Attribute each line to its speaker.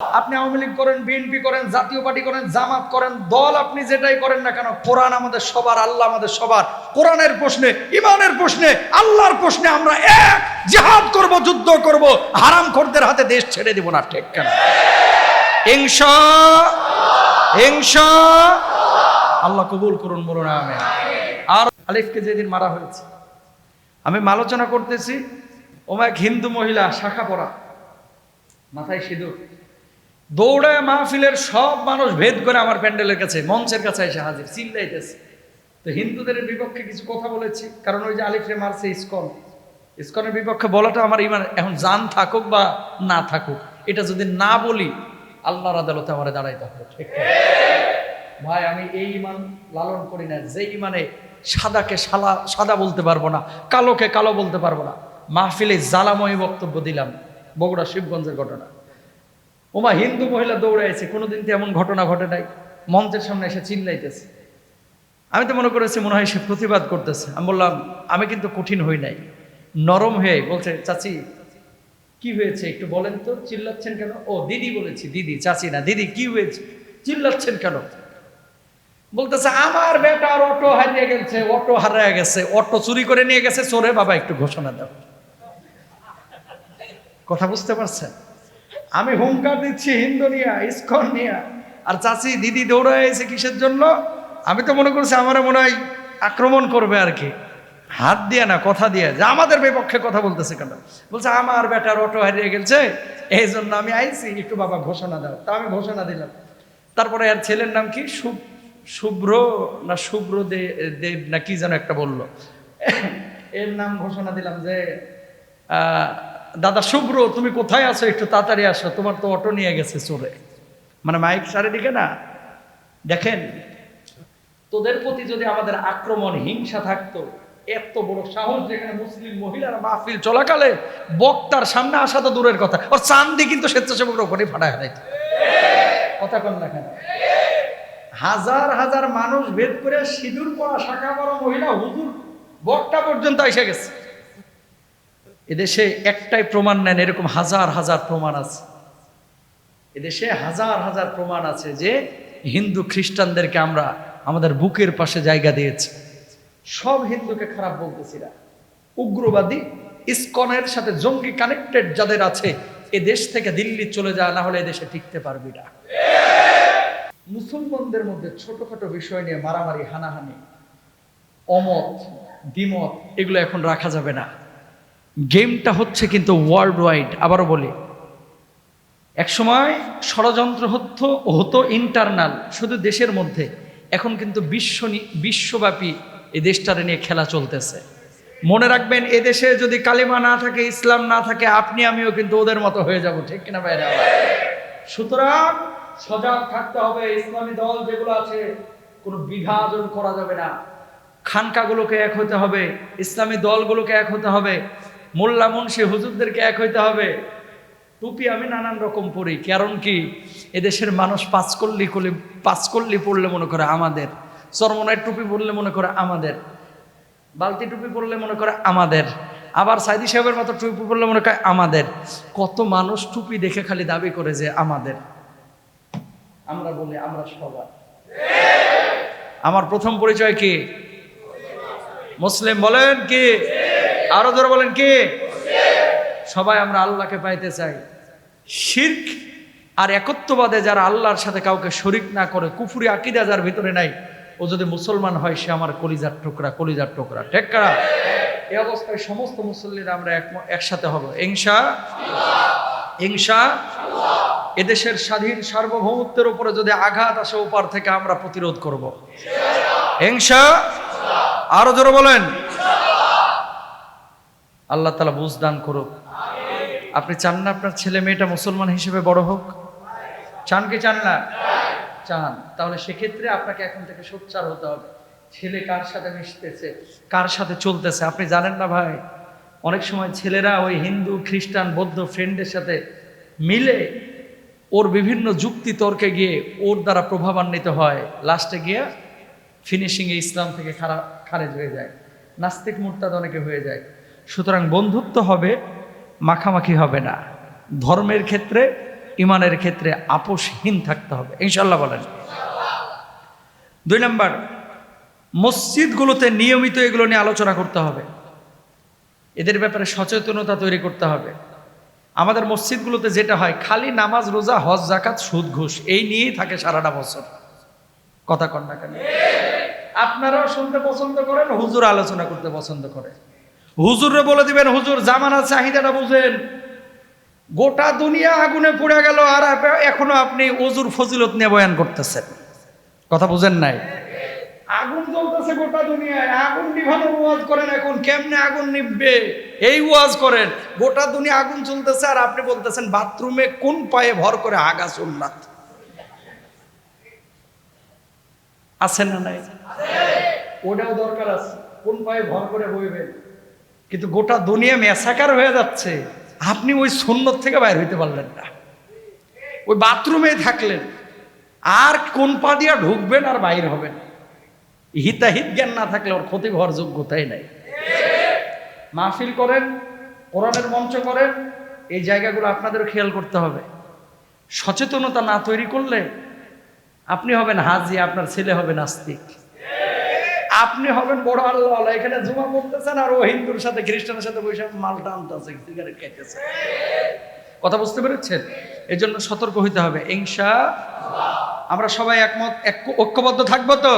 Speaker 1: আপনি আওয়ামী লীগ করেন, বিএনপি করেন, জাতীয় পার্টি করেন, জামাত করেন, দল আপনি যেটাই করেন না কেন, কোরআন আমাদের সবার, আল্লাহ আমাদের সবার। কোরআনের প্রশ্নে, ইমানের প্রশ্নে, আল্লাহর প্রশ্নে আমরা এক, জিহাদ করব, যুদ্ধ করব হারাম খোরদের হাতে দেশ ছেড়ে দিব না, ঠিক কেন? হিংসা হিংসা। আল্লাহ কবুল করুন, বলুন আমি আর আলিফকে যেদিন মারা হয়েছে, আমি আলোচনা করতেছি, ওমা এক হিন্দু মহিলা, শাখা পরা, মাথায় সিঁদুর। দৌড়ায় মাহফিলের সব মানুষ ভেদ করে আমার প্যান্ডেলের কাছে, মঞ্চের কাছে এসে হাজির, চিল্লাইতেছে। তো হিন্দুদের বিপক্ষে কিছু কথা বলেছি, কারণ ওই যে আলিফরে মারছে ইসকন। ইসকনের বিপক্ষে বলাটা আমার ইমান, এখন জান থাকুক বা না থাকুক, এটা যদি না বলি, আল্লাহর আদালতে আমার দাঁড়াইতে হবে, ঠিক ভাই, আমি এই ইমান লালন করি না, যে ইমানে সাদাকে সাদা সাদা বলতে পারব না, কালোকে কালো বলতে পারব না। মাহফিলে জ্বালাময় বক্তব্য দিলাম, বগুড়া শিবগঞ্জের ঘটনা। ওমা হিন্দু মহিলা দৌড়াইছে, কোনোদিন তো এমন ঘটনা ঘটে নাই। মঞ্চের সামনে এসে চিল্লাইতেছে। আমি তো মনে করেছি, মনে হয় সে প্রতিবাদ করতেছে। আমি বললাম, আমি কিন্তু কঠিন হই নাই। নরম হয়ে বলছে, চাচি, কি হয়েছে? একটু বলেন তো, চিল্লাচ্ছেন কেন? ও, দিদি বলেছি, দিদি, চাচি না, দিদি, কি হয়েছে? চিল্লাচ্ছেন কেন? বলতেছে, আমার বেটার অটো হারিয়ে গেছে, অটো হারিয়ে গেছে, অটো চুরি করে নিয়ে গেছে, চোরে বাবা, একটু ঘোষণা দাও। কথা বুঝতে পারছেন? আমি হুঙ্কার দিচ্ছি হিন্দু নিয়া, ইস্কন নিয়া। আর চাচি, দিদি দৌড়ায় এসে কিসের জন্য? আমি তো মনে করছি আমার মনে হয় আক্রমণ করবে আর কি। হাত দিয়ে না, কথা দিয়ে। যে আমাদের বিপক্ষে কথা বলতেছে কেন? বলছে, আমার বেটার অটো হারিয়ে গেছে এই জন্য আমি আইছি। একটু বাবা ঘোষণা দাও। তা আমি ঘোষণা দিলাম। তারপরে আর ছেলের নাম কি? শুভ শুভ্র না শুভ্র দেব না কি যেন একটা বলল। এর নাম ঘোষণা দিলাম যে দাদা শুভ্র, তুমি কোথায় আছো? একটু তাড়াতাড়ি আসো, তোমার তো অটো নিয়ে গেছে চোরে। মানে মাইক চারিদিকে না? দেখেন, তোদের প্রতি যদি আমাদের আক্রমণ, হিংসা থাকতো, এত বড় সাহস যেখানে মুসলিম মহিলারা মাহফিল চলাকালে বক্তার সামনে আসা তো দূরের কথা। ওর চান্দি কিন্তু স্বেচ্ছাসেবকের ওপরে ফাটায় হারাইতো কথা কন না কেন? হাজার হাজার মানুষ ভেদ করে সিঁদুর পরা শাখা পরা মহিলা হুজুর বক্তা পর্যন্ত এসে গেছে। এদেশে একটাই প্রমাণ নেন, এরকম হাজার হাজার প্রমাণ আছে। এদেশে হাজার হাজার প্রমাণ আছে যে হিন্দু খ্রিস্টানদেরকে আমরা আমাদের বুকের পাশে জায়গা দিয়েছি। সব হিন্দুকে খারাপ বলতেছি না। উগ্রবাদী, ইসকনের সাথে জঙ্গি কানেক্টেড যাদের আছে এ দেশ থেকে দিল্লি চলে যায় না হলে এদেশে টিকতে পারবি না। মুসলমানদের মধ্যে ছোটখাটো বিষয় নিয়ে মারামারি, হানাহানি, অমত, দ্বিমত, এগুলো এখন রাখা যাবে না। গেমটা হচ্ছে কিন্তু ওয়ার্ল্ড ওয়াইড আবারও বলি। একসময় ষড়যন্ত্র হতো হতো ইন্টারনাল শুধু দেশের মধ্যে। এখন কিন্তু বিশ্ব বিশ্বব্যাপী এই দেশটারে নিয়ে খেলা চলতেছে। মনে রাখবেন এদেশে যদি কালিমা না থাকে, ইসলাম না থাকে, আপনি আমিও কিন্তু ওদের মতো হয়ে যাব, ঠিক কিনা বাইরে সুতরাং সজাগ থাকতে হবে, ইসলামী দল যেগুলো আছে, কোনো বিভাজন করা যাবে না। খানকাগুলোকে এক হতে হবে, ইসলামী দলগুলোকে এক হতে হবে। মোল্লা মুন্সি হুজুরদেরকে এক হইতে হবে। টুপি আমি নানান রকম পড়ি কারণ কি? এদেশের মানুষ পাঁচকল্লি করলে পাঁচকল্লি পড়লে মনে করে আমাদের। চরমনায় টুপি পড়লে মনে করে আমাদের। বালতি টুপি পড়লে মনে করে আমাদের। আবার সাইদি সাহেবের মতো টুপি পড়লে মনে করে আমাদের। কত মানুষ টুপি দেখে খালি দাবি করে যে আমাদের। আমরা বলি, আমরা সবার। আমার প্রথম পরিচয় কি? মুসলিম বলেন কি? আরও জোরে বলেন কি? সবাই আমরা আল্লাহকে পাইতে চাই। শির্ক আর একত্ববাদে যারা আল্লাহর সাথে কাউকে শরিক না করে, কুফুরি আকিদা যার ভিতরে নাই, ও যদি মুসলমান হয়, সে আমার কলিজার টুকরা কলিজার টুকরা। ঠিক করা এই অবস্থায় সমস্ত মুসল্লিরা আমরা এক- একসাথে হব। ইংসা ইংসা এদেশের স্বাধীন সার্বভৌমত্বের উপরে যদি আঘাত আসে, ওপার থেকে আমরা প্রতিরোধ করব। হিংসা? আরও জোরে বলেন। আল্লাহ তালা বুঝ দান করুক। আপনি চান না আপনার ছেলে মেয়েটা মুসলমান হিসেবে বড় হোক? চান কি চান না? চান। তাহলে সেক্ষেত্রে আপনাকে এখন থেকে সোচ্চার হতে হবে। ছেলে কার সাথে মিশতেছে? কার সাথে চলতেছে? আপনি জানেন না ভাই? অনেক সময় ছেলেরা ওই হিন্দু, খ্রিস্টান, বৌদ্ধ ফ্রেন্ডের সাথে মিলে ওর বিভিন্ন যুক্তি তর্কে গিয়ে ওর দ্বারা প্রভাবান্বিত হয়। লাস্টে গিয়ে ফিনিশিংয়ে ইসলাম থেকে খারাপ খারেজ হয়ে যায়। নাস্তিক মুরতাদ অনেকে হয়ে যায়। সুতরাং বন্ধুত্ব হবে, মাখামাখি হবে না। ধর্মের ক্ষেত্রে, ইমানের ক্ষেত্রে আপোষহীন থাকতে হবে। ইনশাল্লাহ বলেন। দুই নম্বর, মসজিদগুলোতে নিয়মিত এগুলো নিয়ে আলোচনা করতে হবে। এদের ব্যাপারে সচেতনতা তৈরি করতে হবে। আমাদের মসজিদগুলোতে যেটা হয়, খালি নামাজ, রোজা, হজ জাকাত সুদ, ঘুষ, এই নিয়েই থাকে সারাটা বছর। কথা কন না কেন? আপনারাও শুনতে পছন্দ করেন, হুজুর আলোচনা করতে পছন্দ করে। হুজুরে বলে দিবেন, হুজুর, জামানার চাহিদাটা বুঝেন। গোটা দুনিয়া আগুনে পুড়ে গেল আর এখনও আপনি অজুর ফজিলত নিয়ে বয়ান করতেছেন। কথা বুঝেন নাই? আগুন জ্বলতেছে গোটা দুনিয়ায়। আগুন নিভানোর ওয়াজ করেন এখন, কেমনে আগুন নিভবে? এই ওয়াজ করেন, গোটা দুনিয়া আগুন চলতেছে আর আপনি বলতেছেন, বাথরুমে কোন পায়ে ভর করে আগা সুন্নাত আছে না নাই? ওটাও দরকার আছে। কোন পায়ে ভর করে বইবেন? কিন্তু গোটা দুনিয়া মেসাকার হয়ে যাচ্ছে। আপনি ওই সুন্নত থেকে বাইর হইতে পারলেন না। ওই বাথরুমে থাকলেন। আর কোন পা দিয়া ঢুকবেন আর বাইর হবেন। হিতাহিত জ্ঞান না থাকলে ওর ক্ষতি হওয়ার যোগ্যতাই নাই। মাহফিল করেন, কোরআনের মঞ্চ করেন, এই জায়গাগুলো আপনাদেরও খেয়াল করতে হবে। সচেতনতা না তৈরি করলে আপনি হবেন হাজি, আপনার ছেলে হবে নাস্তিক। আপনি হবেন বড় আল্লাহ এখানে জুমা পড়তেছেন আর ও হিন্দুর সাথে, খ্রিস্টানের সাথে বসে মালটা আনতেছে, সিগারেট খাইতেছে। কথা বুঝতে পেরেছেন? এই জন্য সতর্ক হইতে হবে। ইংসা আমরা সবাই একমত, এক ঐক্যবদ্ধ থাকব তো?